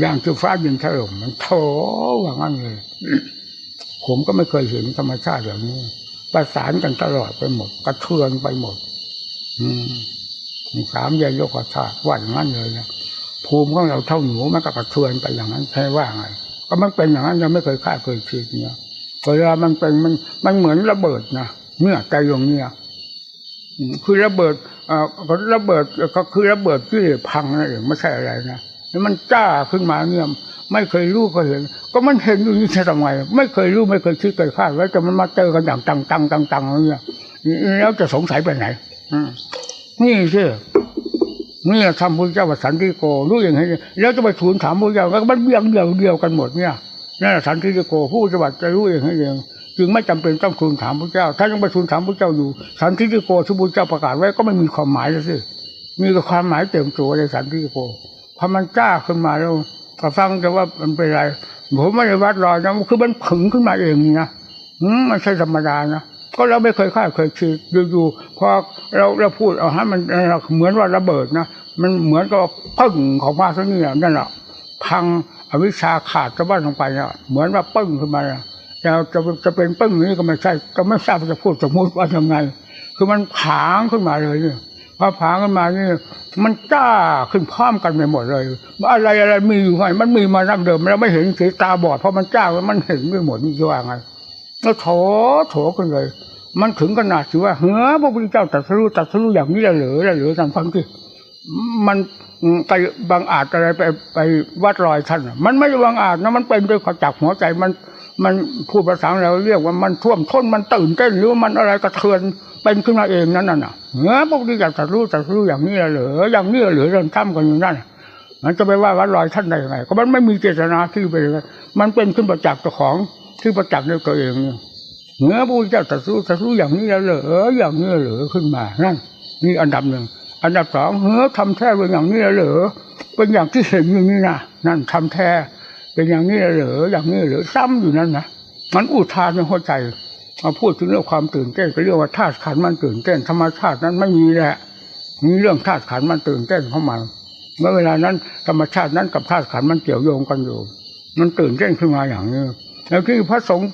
อย่างคือฟ้ายินถล่มมันโถว่างั้นเลย ผมก็ไม่เคยเห็นธรรมชาติแบบนี้ ประสานกันตลอดไปหมด กระเทือนไปหมด อืมสามแยกโลกธาตุว่าอย่างนั้นเลยนะภูมิของเราเท่าหนูมันก็กระเทือนไปอย่างนั้นใช่ว่าไงก็มันเป็นอย่างนั้นเราไม่เคยคาดเคยคิดเนี่ยเวลามันเป็นมันมันเหมือนระเบิดนะเนี่ยใจดวงเนี่ยคือระเบิดอ่าระเบิดก็คือระเบิดที่พังนั่นเองไม่ใช่อะไรนะ แล้วมันจ้าขึ้นมาเนี่ยไม่เคยรู้ก็เห็น ก็มันเห็นอยู่นี่ทำไมไม่เคยรู้ไม่เคยคิดเคยคาดแล้วจะมันมาเจอกันอย่างตังตังตังตังเนี่ยแล้วจะสงสัยไปไหนอืนี่สินี่ทำพระเจ้าว่าสันติโกรู้อย่างนี้แล้วจะไปทูลถามพระเจ้าก็มันเบี่ยงเดียวเดียวกันหมดเนี่ยนั่นสันติโกผู้จะบัตจะรู้อย่างนี้เองจึงไม่จำเป็นต้องทูลถามพระเจ้า ถ้ายังไปทูลถามพระเจ้าอยู่ สันติโกที่พระเจ้าประกาศไว้ก็ไม่มีความหมายแล้วสิมีแต่ความหมายเต็มตัวในสันติโก พอมันกล้าขึ้นมาแล้วก็ฟังจะว่ามันเป็นไรผมไม่ได้วัดรอยนะคือมันผึ่งขึ้นมาเองนะอืมมันใช่ธรรมดานะก็เราไม่เคยคาดเคยคิดอยู่ๆพอเราเราพูดเอาให้มันเหมือนว่าระเบิดนะมันเหมือนกับพึ่งของมาสักนี่นั่นแหละพังอวิชาขาดจะบ้านลงไปเนี่ยเหมือนว่าปึ้งขึ้นมาแต่จะจะเป็นปึ้งนี้ก็ไม่ใช่ก็ไม่ทราบจะพูดสมมติว่ายังไง คือมันผางขึ้นมาเลยเนี่ย พอผางขึ้นมานี่มันจ้าขึ้นพร้อมกันไปหมดเลย อะไรอะไรมีอยู่ไงมันมีมาดั้งเดิมเราไม่เห็นสีตาบอดเพราะมันจ้ามันเห็นไปหมดนี่จะว่าไงแล้วโถโถกันเลย มันถึงขนาดที่ว่าเฮ้อพระพุทธเจ้าตรัสรู้ตรัสรู้อย่างนี้เหลือเหลือทางฟังที่มันไปบางอาจอะไรไปไปวัดรอยท่านมันไม่บางอาจนะมันเป็นด้วยขจักหัวใจมัน มันพูดภาษาเราเรียกว่ามันท่วมท้นมันตื่นเต้นหรือมันอะไรกระเทือนเป็นขึ้นมาเองนั่นน่ะเฮ้อพวกนี้อยากจะรู้จะรู้อย่างนี้เหรออย่างนี้เหรือเรื่องทำกันอยู่นั่นมันจะไปว่าวัดรอยท่านได้ยังไงก็มันไม่มีเจตนาที่ไปมันเป็นขึ้นประจักษ์เจ้าของที่ประจักษ์ด้วยตัวเองเนี่ยเมื่อพระเจ้าตรัสรู้ตรัสรู้อย่างนี้แล้วเหรออย่างนี้เหรอขึ้นมานั่นนี่อันดับหนึ่งอันดับสองเฮ้อทำแท้เป็นอย่างนี้เหรอเป็นอย่างที่เห็นอยู่นี่นะนั่นทำแท้เป็นอย่างนี้เหรออย่างนี้เหรอซ้ำอยู่นั่นนะมันอุทานในหัวใจ มาพูดถึงเรื่องความตื่นเต้นก็เรียกว่าธาตุขันมันตื่นเต้นธรรมชาตินั้นไม่มีแหละมีเรื่องธาตุขันมันตื่นเต้นเข้ามาเมื่อเวลานั้นธรรมชาตินั้นกับธาตุขันมันเกี่ยวโยงกันอยู่ มันตื่นเต้นขึ้นมาอย่างนี้แล้วที่พระสงฆ์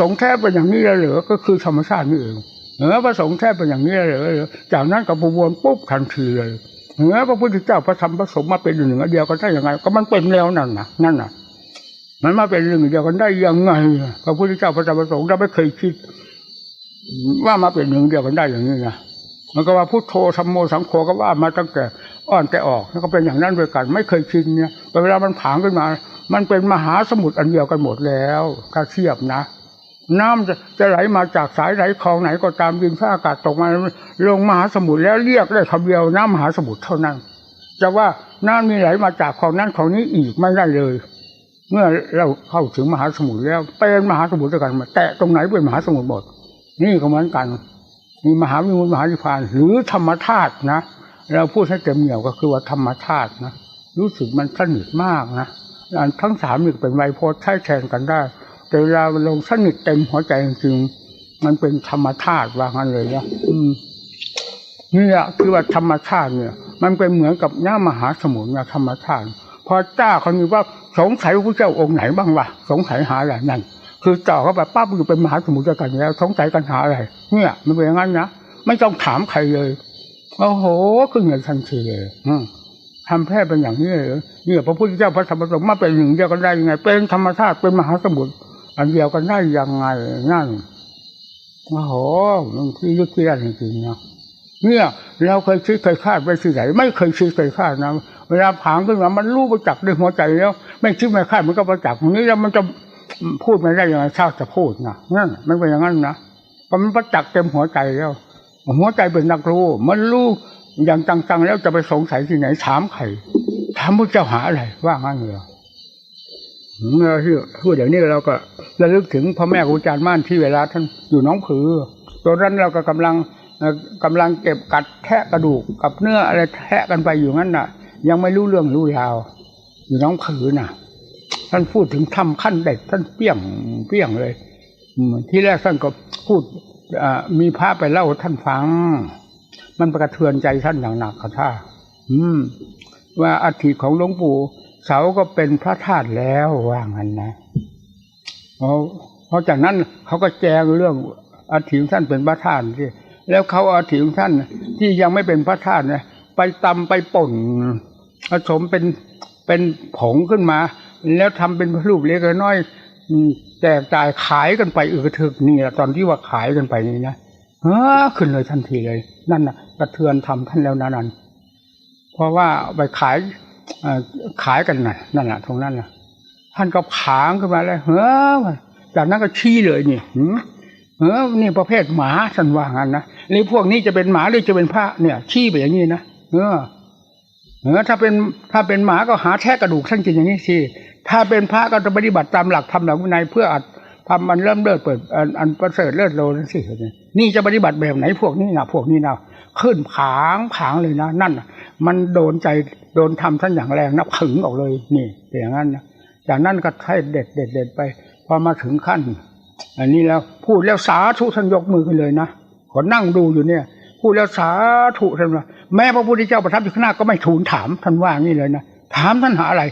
สงฆ์แท้เป็นอย่างนี้เหรือก็คือธรรมชาตินี่เองเออพระสงฆ์แท้เป็นอย่างนี้เหรือจากนั้นกับประวนปุ๊บทันทีเลยเออพระพุทธเจ้าพระธรรมพระสงฆ์มาเป็นหนึ่งเดียวกันได้ยังไง ก็มันเป็นแล้วนั่นนะนั่นน่ะ มันมาเป็นหนึ่งเดียวกันได้ยังไงพระพุทธเจ้าพระธรรมพระสงฆ์เราไม่เคยคิด ว่ามาเป็นหนึ่งเดียวกันได้อย่างนี้นะมันก็ว่าพุทโธธรรมโมสังโฆก็ว่ามาตั้งแต่อ่อนแต่ออกแล้วก็เป็นอย่างนั้นด้วยกัน ไม่เคยคิดเนี่ยเวลามันผางขึ้นมา มันเป็นมหาสมุทรอันเดียวกันหมดแล้ว ถ้าเทียบนะ น้ำจะจะไหลมาจากสายไหลคลองไหนก็ตามดินฟ้าอากาศตกมาลงมหาสมุทรแล้วเรียกได้คำเดียวน้ำมหาสมุทรเท่านั้น จะว่าน้ำมีไหลมาจากคลองนั้นคลองนี้อีกไม่ได้เลย เมื่อเราเข้าถึงมหาสมุทรแล้วเป็นมหาสมุทรด้วยกันมาแตะตรงไหนเป็นมหาสมุทรหมดนี่ก็เหมือนกัน มีมหาวิมุตมหาวิพานหรือธรรมธาตุนะ เราพูดให้เต็มเหนี่ยวก็คือว่าธรรมธาตุนะรู้สึกมันสนิทมากนะอันทั้งสามนี่เป็นไวโพสใช้แทนกันได้ แต่เวลาลงสนิทเต็มหัวใจจริงมันเป็นธรรมธาตุว่างั้นเลยนะอืมนี่แหละคือว่าธรรมชาติเนี่ย มันเป็นเหมือนกับน้ามหาสมุทรนะธรรมชาติ พอเจ้าคนนี้ว่าสงสัยพระเจ้าองค์ไหนบ้างวะสงสัยหาอะไรนั่นคือเจ่อเข้าไปปั๊บอยู่เป็นมหาสมุทรกันแล้วสงสัยกันหาอะไรเนี่ย มันเป็นอย่างนั้นนะไม่ต้องถามใครเลยโอ้โหขึ้นเงินทันทีเลยอืทำแพท้เป็นอย่างนี้เลยเนี่ยพระพุทธเจ้าพระธรรมสงฆ์มาเป็นหนึ่งเดียวกันได้ยังไง เป็นธรรมชาติเป็นมหาสมุทรอันเดียวกันได้ยังไงนั่นโอ้โหมันที่ลึกที่ยจริงๆนะ เนี่ยเราเคยคิดเคยคาดไปที่ไหนไม่เคยคิดเคยคาดนะเวลาผางขึ้นมามันรู้ประจักษ์ด้วยหัวใจแล้ว ไม่คิดไม่คาดมันก็ประจักษ์ตรงนี้แล้วมันจะพูดไม่ได้ยังไงชาติจะพูดนะนั่นมันเป็นอย่างนั้นนะพราะมันประจักษ์เต็มหัวใจแล้ว หัวใจเป็นนักรู้ มันรู้อย่างจังๆแล้วจะไปสงสัยที่ไหนถามใครถามพระเจ้าหาอะไรว่างั้นเหรอเมื่อที่พูดอย่างนี้เราก็ระลึกถึงพ่อแม่ครูอาจารย์ม่านที่เวลาท่านอยู่น้องผือตอนนั้นเราก็กำลัง กำลังเก็บกัดแทะกระดูกกับเนื้ออะไรแทะกันไปอยู่งั้นน่ะ ยังไม่รู้เรื่องรู้ราวอยู่น้องผือน่ะ ท่านพูดถึงทำขั้นเด็ดท่านเปี้ยงเปี้ยงเลยที่แรกท่านก็พูดมีพระไปเล่าท่านฟัง มันประกระเทือนใจท่านอย่างหนักค่ะท่าว่าอัฐิของหลวงปู่เสาก็เป็นพระธาตุแล้วว่างั้นนะเพราะจากนั้นเขาก็แจงเรื่องอาถิของท่านเป็นพระธาตุที่ แล้วเขาเอาถิของท่านที่ยังไม่เป็นพระธาตุนะไปตำไปป่นผสมเป็นเป็นผงขึ้นมา แล้วทำเป็นรูปเล็กน้อยแจกจ่ายขายกันไปเออถึกนี่แหละตอนที่ว่าขายกันไปนี่นะเฮ้อขึ้นเลยทันทีเลย นั่นนะกระเทือนทำท่านแล้วนะนั่นเพราะว่าไปขายอ่อขายกันน่ะนั่นแหละตรงนั้นน่ะท่านก็ผางขึ้นมาเลยเฮ้อจากนั้นก็ชี้เลยนี่หืม เออนี่ประเภทหมาสันว่างันนะหรือพวกนี้จะเป็นหมาหรือจะเป็นพระเนี่ย ชี้ไปอย่างนี้นะเออเออถ้าเป็นถ้าเป็นหมาก็หาแทะกระดูกท่านกินอย่างนี้สิถ้าเป็นพระก็จะปฏิบัติตามหลักธรรมหลักวินัยเพื่ออัดทำมันเริ่มเลิศเปิดอันอันประเสริฐเลิศโลนั่นสินี่จะปฏิบัติแบบไหนพวกนี้นะพวกนี้นะขึ้นผางผางเลยนะ นั่นมันโดนใจโดนทำท่านอย่างแรงนะผึ่งออกเลยนี่อย่างนั้นนะจากนั้นก็ให้เด็ดเด็ดเด็ดไปพอมาถึงขั้น อันนี้แล้วพูดแล้วสาธุท่านยกมือกันเลยนะขอนั่งดูอยู่เนี่ยพูดแล้วสาธุท่านว่าแม้พระพุทธเจ้าประทับอยู่ข้างหน้าก็ไม่ทูลถามท่านว่างี้เลยนะถามท่านหาอะไร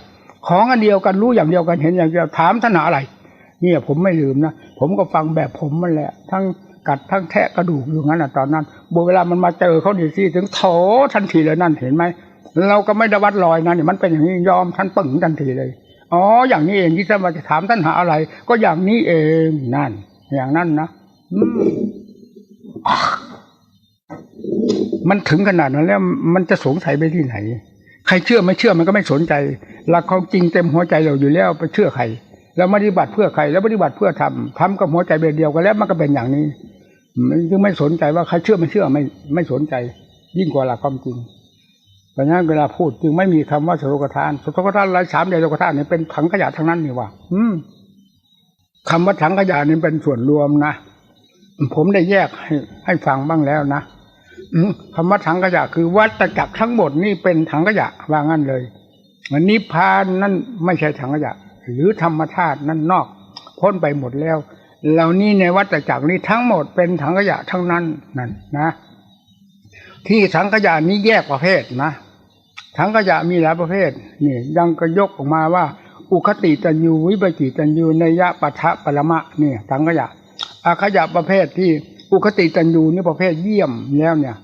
ของอันเดียวกันรู้อย่างเดียวกันเห็นอย่างเดียวถามท่านหาอะไร เนี่ยผมไม่ลืมนะผมก็ฟังแบบผมมันแหละ ทั้งกัดทั้งแทะกระดูกอยู่งั้นนะตอนนั้นบเวลามันมาเจอเขาดีสิถึงโถทันทีเลยนั่นเห็นไหมเราก็ไม่ได้วัดรอยนะเนี่ยมันเป็นอย่างนี้ยอมท่านปึ่งทันทีเลย อ๋อ อย่างนี้เองที่ท่านมาจะถามท่านหาอะไร ก็อย่างนี้เองนั่น อย่างนั้นนะมันถึงขนาดนั้นแล้วมันจะสงสัยไปที่ไหน ใครเชื่อไม่เชื่อมันก็ไม่สนใจหลักความจริงเต็มหัวใจเราอยู่แล้วไปเชื่อใครแล้วปฏิบัติเพื่อใคร แล้วปฏิบัติเพื่อทำทำกับหัวใจเดียวกันแล้วมันก็เป็นอย่างนี้มันจึงไม่สนใจว่าใครเชื่อไม่เชื่อไม่ไม่สนใจ ยิ่งกว่าหลักความจริง เพราะนั้นเวลาพูดจึงไม่มีคำว่าสรุกทานสรุกทานรายสามเดียวสรุกทานเนี่ยเป็นถังขยะทั้งนั้นนี่ว่า อืมคำว่าถังขยะนี่เป็นส่วนรวมนะผมได้แยกให้ให้ฟังบ้างแล้วนะคำว่าถังขยะคือวัฏจักรทั้งหมดนี่เป็นถังขยะว่างั้นเลยมันนิพพานนั่นไม่ใช่ถังขยะ หรือธรรมชาตินั่นนอก พ้นไปหมดแล้ว เหล่านี้ในวัฏจักรนี้ทั้งหมดเป็นถังขยะทั้งนั้นนั่นนะ ที่ถังขยะนี้แยกประเภทนะถังขยะมีหลายประเภทนี่ยังก็ยกออกมาว่า อุคติตันยูวิปจิตันยูในยะปะทะปรมะเนี่ยถังขยะอาขยะประเภทที่อุคติตันยูนี่ประเภทเยี่ยมแล้วเนี่ย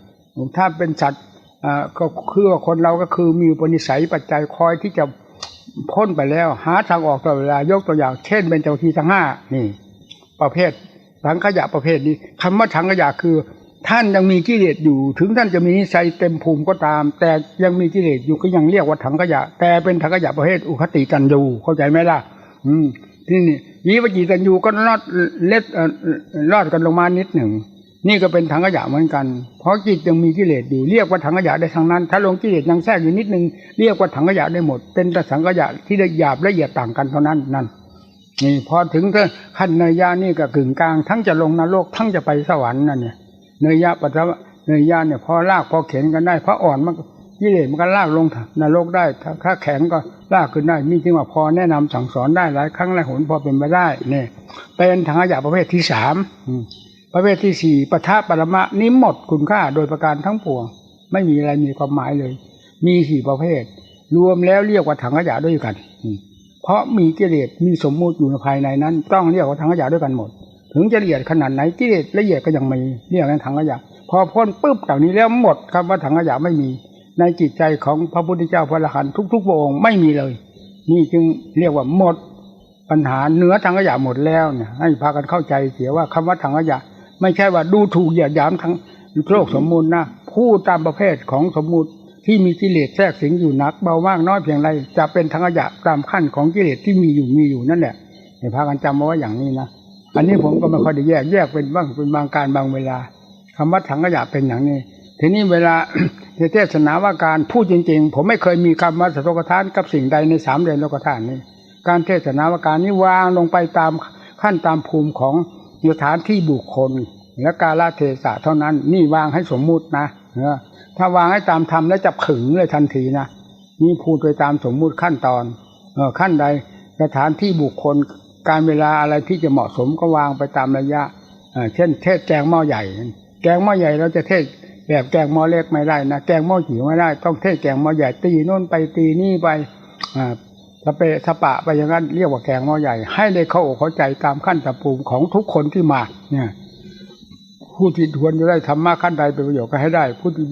ถ้าเป็นสัตว์อ่าก็คือว่าคนเราก็คือมีปนิสัยปัจจัยคอยที่จะพ้นไปแล้ว หาทางออกตลอดเวลายกตัวอย่าง เช่นเป็นเจ้าที่ทั้งห้านี่ ประเภทถังขยะประเภทนี้คำว่าถังขยะคือ ท่านยังมีกิเลสอยู่ ถึงท่านจะมีนิสัยเต็มภูมิก็ตาม แต่ยังมีกิเลสอยู่ก็ยังเรียกว่าถังขยะ แต่เป็นถังขยะประเภทอุคติจันยูเข้าใจไหมล่ะ อืมที่นี่ยีวจีจันยูก็ลอดเล็ดเอ่อลอดกันลงมานิดหนึ่งนี่ก็เป็นถังขยะเหมือนกัน เพราะจิตยังมีกิเลสอยู่เรียกว่าถังขยะได้ทั้งนั้น ถ้าลงกิเลสยังแทรกอยู่นิดนึงเรียกว่าถังขยะได้หมด เป็นแต่ถังขยะที่ละหยาบละเอียดต่างกันเท่านั้นนั่นนี่พอถึงขั้นเนยยะนี่ก็กึ่งกลาง ทั้งจะลงนรกทั้งจะไปสวรรค์นั่นเนี่ย เนยยะปัจจวะเนยยะเนี่ยพอลากพอเข็นกันได้พออ่อนมันกิเลสมันก็ลากลงนรกได้ถ้าแข็งก็ลากขึ้นได้นี่จึงว่าพอแนะนำสั่งสอนได้หลายครั้งหลายหนพอเป็นไปได้เนี่ยเป็นถังขยะประเภทที่สามประเภทที่สี่ปะทะปรมะนี้หมดคุณค่าโดยประการทั้งปวง ไม่มีอะไรมีความหมายเลย มีสี่ประเภท รวมแล้วเรียกว่าถังขยะด้วยกัน เพราะมีกิเลสมีสมมุติอยู่ภายในนั้น ต้องเรียกว่าถังขยะด้วยกันหมด ถึงจะละเอียดขนาดไหนกิเลสละเอียดก็ยังมีเรียกกันถังขยะพอพ้นปุ๊บจากนี้แล้วหมดคำว่าถังขยะไม่มี ในจิตใจของพระพุทธเจ้าพระอรหันต์ทุกๆพระองค์ไม่มีเลย นี่จึงเรียกว่าหมดปัญหาเนื้อถังขยะหมดแล้วเนี่ยให้พากันเข้าใจเสียว่าคำว่าถังขยะ ไม่ใช่ว่าดูถูกเหยียดหยามทั้งโลกสมมูลนะพูดตามประเภทของสมมูลที่มีกิเลสแทรกสิงอยู่หนักเบามากน้อยเพียงไรจะเป็นถังขยะตามขั้นของกิเลสที่มีอยู่มีอยู่นั่นแหละให้พากันจำเอาไว้อย่างนี้นะ อันนี้ผมก็ไม่ค่อยได้แยกแยกเป็นบ้างเป็นบางการบางเวลาคำว่าถังขยะเป็นอย่างนี้ ทีนี้เวลาเทศนาว่าการพูดจริง ๆ ผมไม่เคยมีคำว่าสตกทานกับสิ่งใดในสามเดือนโลกทานนี้ การเทศนาว่าการนี้วางลงไปตามขั้นตามภูมิของสถานที่บุคคล และกาลเทศะเท่านั้น นี่วางให้สมมุตินะถ้าวางให้ตามธรรมแล้วจะขึงเลยทันทีนะนี่พูดไปตามสมมุติขั้นตอนเอขั้นใดสถานที่บุคคล การเวลาอะไรที่จะเหมาะสมก็วางไปตามระยะเช่น เทศแกงหม้อใหญ่ แกงหม้อใหญ่เราจะเทศแบบแกงหม้อเล็กไม่ได้นะแกงหม้อจิ๋วไม่ได้ ต้องเทศแกงหม้อใหญ่ตีโน่นไปตีนี่ไปสเปะสปะไปอย่างนั้นเรียกว่าแกงหม้อใหญ่ ให้ได้เข้าอกเข้าใจตามขั้นตามภูมิของทุกคนที่มา เนี่ยผู้ที่ควรจะได้ธรรมะขั้นใดเป็นประโยชน์ก็ให้ได้ ผู้ที่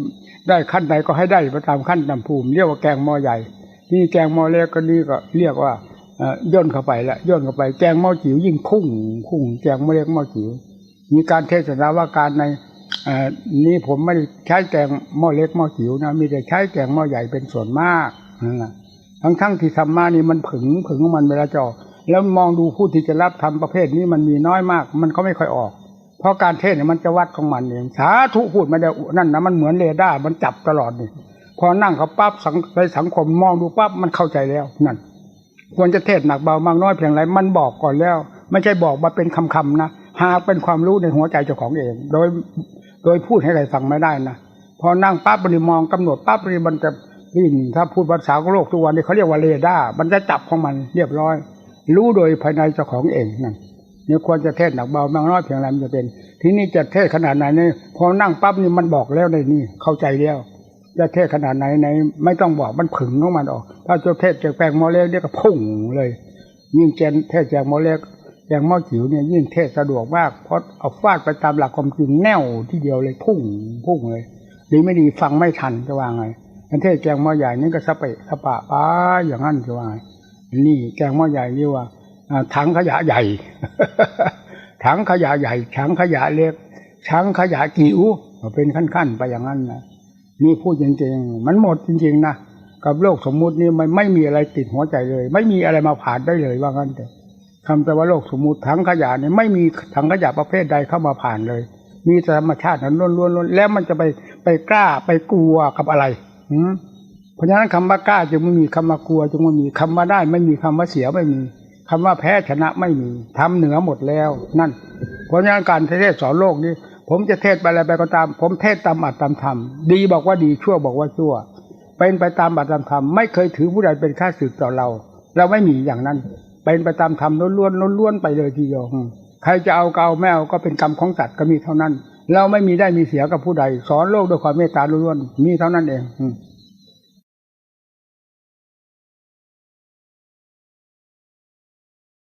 ได้ขั้นใดก็ให้ได้ไปตามขั้นตามภูมิเรียกว่าแกงหม้อใหญ่ นี่แกงหม้อเล็กก็นี่ก็เรียกว่า ย่นเข้าไปละย่นเข้าไปแกงหม้อจิ๋วยิ่งพุ่งพุ่งแกงหม้อเล็กหม้อจิ๋วมีการเทศนาว่าการในนี่ผมไม่ใช้แกงหม้อเล็กหม้อจิ๋วนะมีแต่ใช้แกงหม้อใหญ่เป็นส่วนมากนั่นแหละทั้งทั้งที่ธรรมะนี่มันผึงผึงของมันเวลาจอแล้วมองดูผู้ที่จะรับทำประเภทนี้มันมีน้อยมาก มันก็ไม่ค่อยออก เพราะการเทศเนี่ยมันจะวัดของมันเองสาธุพูดไม่ได้นั่นนะมันเหมือนเรดาร์มันจับตลอดนี่พอนั่งเขาปั๊บสังในสังคมมองดูปั๊บมันเข้าใจแล้วนั่น ควรจะเทศหนักเบามากน้อยเพียงไรมันบอกก่อนแล้ว ไม่ใช่บอกมาเป็นคำๆนะหากเป็นความรู้ในหัวใจเจ้าของเอง โดยโดยพูดให้ใครฟังไม่ได้นะพอนั่งปั๊บบริมองกำหนดปั๊บบริมันจะวิ่งถ้าพูดภาษาโลกทุกวันนี้เขาเรียกว่าเรดาร์มันจะจับของมันเรียบร้อย รู้โดยภายในเจ้าของเองนั่นเนี่ยควรจะเทศหนักเบามากน้อยเพียงไรมันจะเป็น ที่นี่จะเทศขนาดไหนเนี่ยพอนั่งปั๊บนี่มันบอกแล้วในนี่เข้าใจแล้ว จะเทศขนาดไหนในไม่ต้องบอกมันผึ่งของมันออก ถ้าจะเทศแจกแปลงโมอเล็กเนี่ยก็พุ่งเลย ยิ่งเจนเทศแจกโมอเล็กอย่างหม้อจิ๋วเนี่ยยิ่งเทศสะดวกมากเพราะเอาฟาดไปตามหลักความจริงแน่วที่เดียวเลยพุ่งพุ่งเลยดีไม่ดีฟังไม่ทันจะว่าไงอันเทศแกงหม้อใหญ่นี่ก็สเปะสปะป้าอย่างนั้นจะว่าไงนี่แกงหม้อใหญ่นี่ว่าถังขยะใหญ่ถังขยะใหญ่ถังขยะเล็กถังขยะจิ๋วเป็นขั้นๆไปอย่างนั้นนะ นี่พูดจริงๆ มันหมดจริง ๆ นะกับโลกสมมุตินี่มันไม่มีอะไรติดหัวใจเลย ไม่มีอะไรมาผ่านได้เลยว่างั้นแต่คำแต่ว่าโลกสมมุติถังขยะเนี่ยไม่มีถังขยะประเภทใดเข้ามาผ่านเลย มีแต่ธรรมชาตินั้นล้วนๆแล้วมันจะไปไปกล้าไปกลัวกับอะไรหืเพราะฉะนั้นคำว่ากล้าจึงไม่มีคำว่ากลัวจึงไม่มีคำว่าได้ ไม่มีคำว่าเสียไม่มีคำว่าแพ้ชนะไม่มีทำเหนือหมดแล้ว นั่น เพราะฉะนั้นการเทศสอนโลกนี้ ผมจะเทศไปอะไรไปก็ตาม ผมเทศตามอัตตามธรรมดีบอกว่าดีชั่วบอกว่าชั่ว เป็นไปตามอัตตามธรรมไม่เคยถือผู้ใดเป็นข้าศึกต่อเรา เราไม่มีอย่างนั้น เป็นไปตามธรรมล้วนๆล้วนๆไปเลยทีเดียวใครจะเอาก็เอาไม่เอาก็เป็นกรรมของสัตว์ก็มีเท่านั้น เราไม่มีได้มีเสียกับผู้ใด สอนโลกด้วยความเมตตาล้วนๆมีเท่านั้นเองอื